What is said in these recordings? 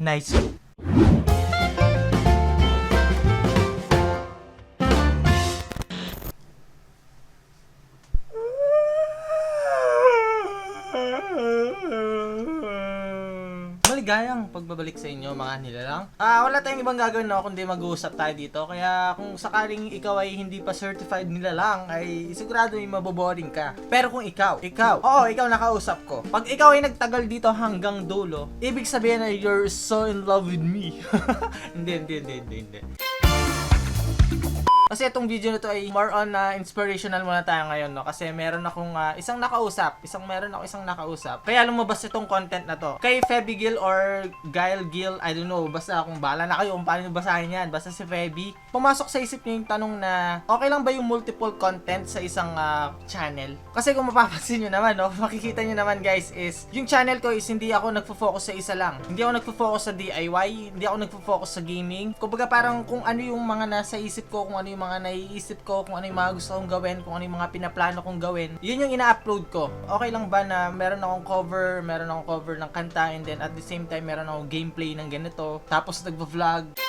Nice. Maligayang pagbabalik sa inyo mga nilalang. Ah, wala tayong ibang gagawin no kundi mag-uusap tayo dito. Kaya kung sakaling ikaw ay hindi pa certified nilalang ay sigurado ay maboboring ka. Pero kung ikaw, ikaw, oo, ikaw nakausap ko. Pag ikaw ay nagtagal dito hanggang dulo, ibig sabihin na you're so in love with me. hindi, hindi, hindi, hindi, hindi. Kasi itong video na to ay more on na inspirational muna tayo ngayon, no? Kasi meron akong ah, isang nakausap, isang meron ako isang nakausap. Kaya lumabas itong content na to. Kay Feby Gil or Gail Gil, I don't know, basta kung bahala na kayo kung paano basahin yan. Basta si Feby. Pumasok sa isip niyo yung tanong na, okay lang ba yung multiple content sa isang ah, channel? Kasi kung mapapansin nyo naman, no? Makikita nyo naman guys is, yung channel ko is hindi ako nagfo-focus sa isa lang. Hindi ako nagfo-focus sa DIY, hindi ako nagfo-focus sa gaming. Kumbaga parang kung ano yung mga nasa isip ko, kung ano yung mga naiisip ko, kung ano yung mga gusto kong gawin, kung ano yung mga pinaplano kong gawin, yun yung ina-upload ko. Okay lang ba na meron akong cover, meron akong cover ng kanta, and then at the same time, meron akong gameplay ng ganito, tapos nagvo-vlog.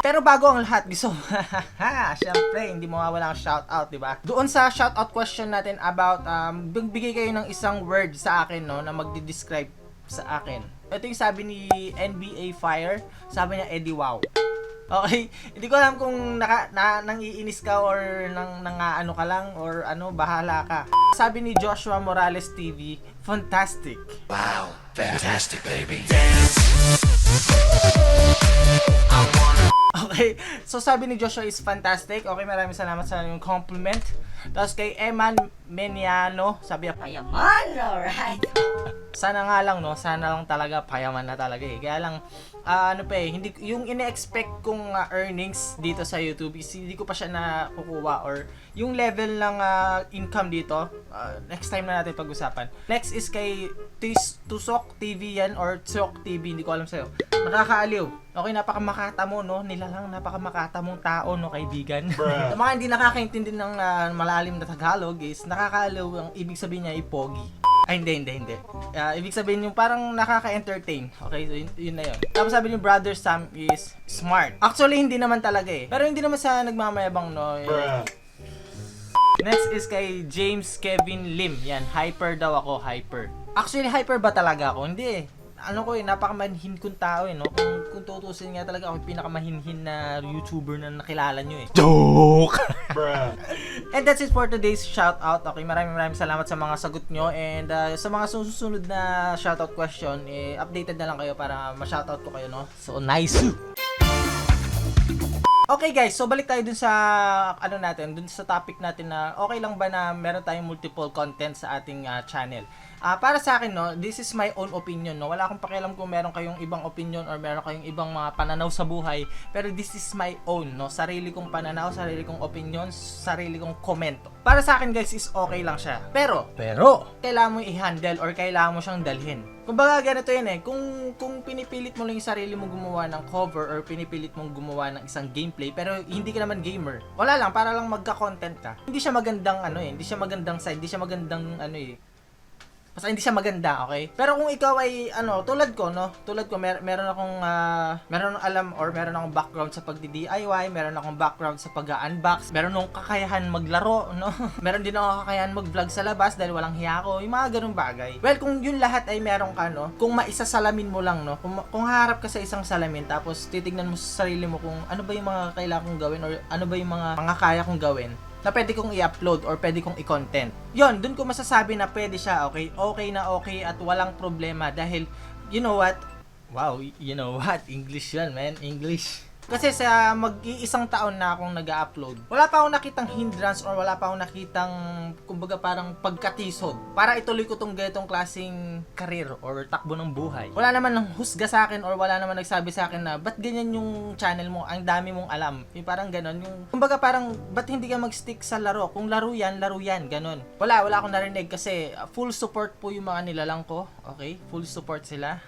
Pero bago ang lahat, gusto, syempre, hindi mawawala ang shoutout, di ba? Doon sa shoutout question natin about, um, bigay kayo ng isang word sa akin, no, na magdi-describe sa akin. Ito yung sabi ni NBA Fire, sabi niya, Eddie Wow. Okay, hindi ko alam kung naka, na, nang iinis ka or nang, nang ano ka lang or ano, bahala ka. Sabi ni Joshua Morales TV, fantastic. Wow, fantastic, baby. Okay, so sabi ni Joshua is fantastic. Okay, maraming salamat sa yung compliment. Tapos kay Eman Meniano, sabi niya, Payaman, alright. sana nga lang no, sana lang talaga payaman na talaga eh. Kaya lang ah, ano pa eh, hindi yung ine-expect kong ah, earnings dito sa YouTube is hindi ko pa siya nakukuha or yung level ng ah, income dito, ah, next time na natin pag-usapan. Next is kay Tis Tusok TV yan or Tsok TV, hindi ko alam sa'yo. Nakakaaliw. Okay, napakamakata mo, no? Nila lang, napakamakata mong tao, no, kaibigan. Sa mga hindi nakakaintindi ng ah, malalim na Tagalog is, nakakaaliw ang ibig sabihin niya ay pogi. Ay, hindi, hindi, hindi. Ah, ibig sabihin yung parang nakaka-entertain. Okay, so yun, yun na yun. Tapos sabi ni Brother Sam is smart. Actually, hindi naman talaga eh. Pero hindi naman sa nagmamayabang, no. Eh, Next is kay James Kevin Lim. Yan, hyper daw ako, hyper. Actually, hyper ba talaga ako? Hindi eh. Ano ko eh, napakamahinhin kong tao eh, no? Kung, kung tutusin nga talaga ako yung pinakamahinhin na YouTuber na nakilala nyo eh. Joke! And that's it for today's shout out. Okay, maraming maraming salamat sa mga sagot nyo and uh, sa mga susunod na shoutout question, eh, updated na lang kayo para ma-shoutout ko kayo, no? So, nice! Okay guys, so balik tayo dun sa ano natin, dun sa topic natin na okay lang ba na meron tayong multiple content sa ating ah, channel. Ah, para sa akin no, this is my own opinion no. Wala akong pakialam kung meron kayong ibang opinion or meron kayong ibang mga pananaw sa buhay, pero this is my own no. Sarili kong pananaw, sarili kong opinion, sarili kong komento. Para sa akin guys is okay lang siya. Pero, pero kailangan mo i-handle or kailangan mo siyang dalhin. Kumbaga ganito yan eh, kung kung pinipilit mo lang yung sarili mong gumawa ng cover or pinipilit mong gumawa ng isang gameplay pero hindi ka naman gamer. Wala lang para lang magka-content ka. Hindi siya magandang ano eh, hindi siya magandang side, hindi siya magandang ano eh, Basta hindi siya maganda, okay? Pero kung ikaw ay ano, tulad ko, no? Tulad ko, mer- meron akong ah, meron akong alam or meron akong background sa pagdi-DIY, meron akong background sa pag-unbox, meron akong kakayahan maglaro, no? meron din akong kakayahan mag-vlog sa labas dahil walang hiya ako, yung mga ganung bagay. Well, kung yun lahat ay meron ka, no? Kung maisasalamin mo lang, no? Kung, kung harap ka sa isang salamin tapos titignan mo sa sarili mo kung ano ba yung mga kailangan kong gawin or ano ba yung mga mga kaya kong gawin, na pwede kong i-upload or pwede kong i-content. Yon, dun ko masasabi na pwede siya, okay? Okay na okay at walang problema dahil, you know what? Wow, you know what? English yan, man. English. Kasi sa mag-iisang taon na akong nag-upload, wala pa akong nakitang hindrance or wala pa akong nakitang, kumbaga parang pagkatisod para ituloy ko tong ganitong klaseng career or takbo ng buhay. Wala naman nang husga sa akin or wala naman nagsabi sa akin na ba't ganyan yung channel mo, ang dami mong alam. Yung parang ganon, yung kumbaga parang ba't hindi ka mag-stick sa laro? Kung laro yan, laro yan, ganon. Wala, wala akong narinig kasi full support po yung mga nilalang ko. Okay? Full support sila.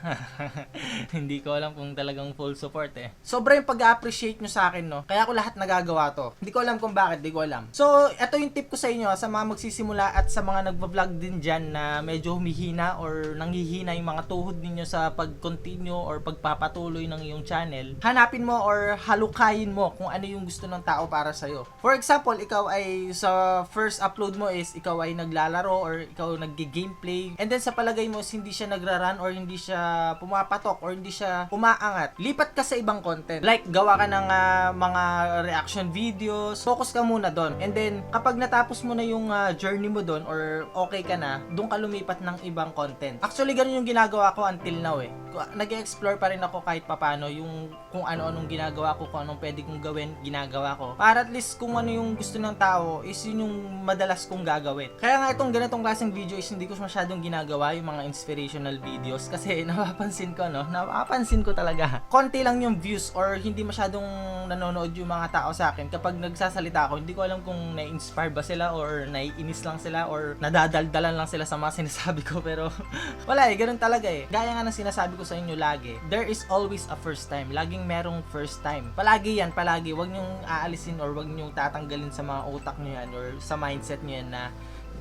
hindi ko alam kung talagang full support eh. Sobra yung pag pag-appreciate nyo sa akin, no? Kaya ako lahat nagagawa to. Hindi ko alam kung bakit, hindi ko alam. So, ito yung tip ko sa inyo, sa mga magsisimula at sa mga nagva-vlog din dyan na medyo humihina or nanghihina yung mga tuhod ninyo sa pag-continue or pagpapatuloy ng iyong channel. Hanapin mo or halukayin mo kung ano yung gusto ng tao para sa'yo. For example, ikaw ay sa first upload mo is ikaw ay naglalaro or ikaw nag-gameplay and then sa palagay mo is hindi siya nagra-run or hindi siya pumapatok or hindi siya umaangat. Lipat ka sa ibang content. Like, gawa ka ng ah, mga reaction videos. Focus ka muna doon. And then, kapag natapos mo na yung ah, journey mo doon or okay ka na, doon ka lumipat ng ibang content. Actually, ganun yung ginagawa ko until now eh. Nag-explore pa rin ako kahit papano yung kung ano-anong ginagawa ko, kung anong pwede kong gawin, ginagawa ko. Para at least kung ano yung gusto ng tao is yun yung madalas kong gagawin. Kaya nga itong ganitong klaseng video is hindi ko masyadong ginagawa yung mga inspirational videos kasi napapansin ko no, napapansin ko talaga. Konti lang yung views or hindi masyadong nanonood yung mga tao sa akin kapag nagsasalita ako. Hindi ko alam kung na-inspire ba sila or naiinis lang sila or nadadaldalan lang sila sa mga sinasabi ko pero wala eh, ganun talaga eh. Gaya nga ng sinasabi ko sa inyo lagi, there is always a first time. Laging merong first time. Palagi yan, palagi. Huwag niyong aalisin or huwag niyong tatanggalin sa mga utak niyo yan or sa mindset niyo yan na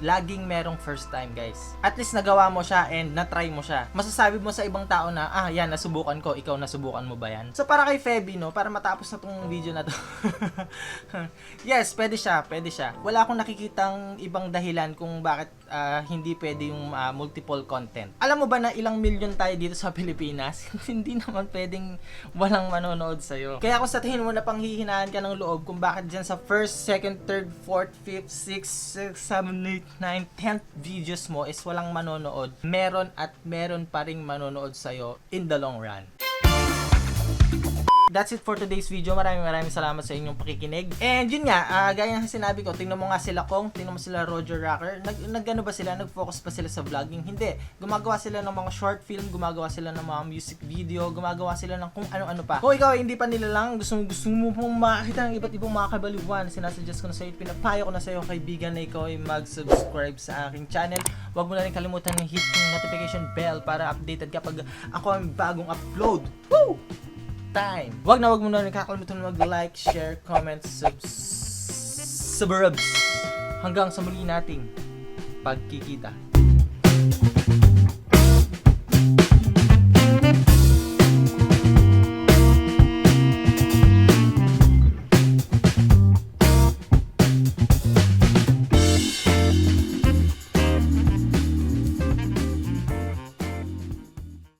laging merong first time guys. At least nagawa mo siya and na-try mo siya. Masasabi mo sa ibang tao na, ah yan, nasubukan ko, ikaw nasubukan mo ba yan? So para kay Feby, no, para matapos na tong video na to. yes, pwede siya, pwede siya. Wala akong nakikitang ibang dahilan kung bakit ah, hindi pwede yung ah, multiple content. Alam mo ba na ilang milyon tayo dito sa Pilipinas? hindi naman pwedeng walang manonood sa'yo. Kaya kung sa tingin mo na panghihinaan ka ng loob kung bakit dyan sa first, second, third, fourth, fifth, sixth, sixth, seven, eight, nine, tenth videos mo is walang manonood, meron at meron pa ring manonood sa'yo in the long run. That's it for today's video. Maraming maraming salamat sa inyong pakikinig. And yun nga, ah, gaya ng sinabi ko, tingnan mo nga sila Kong, tingnan mo sila Roger Rocker. Nag, nagano ba sila? Nag-focus pa sila sa vlogging? Hindi. Gumagawa sila ng mga short film, gumagawa sila ng mga music video, gumagawa sila ng kung ano-ano pa. Kung ikaw ay hindi pa nila lang, gusto, gusto mo pong makakita ng iba't ibang mga kabaliwan, sinasuggest ko na sa'yo, pinapayo ko na sa'yo kaibigan na ikaw ay mag-subscribe sa aking channel. Huwag mo na rin kalimutan yung hit yung notification bell para updated kapag ako ang bagong upload. Woo! Time. Wag na wag mo na rin kakalimutan mag-like, share, comment, subs... Suburbs. Hanggang sa muli nating pagkikita.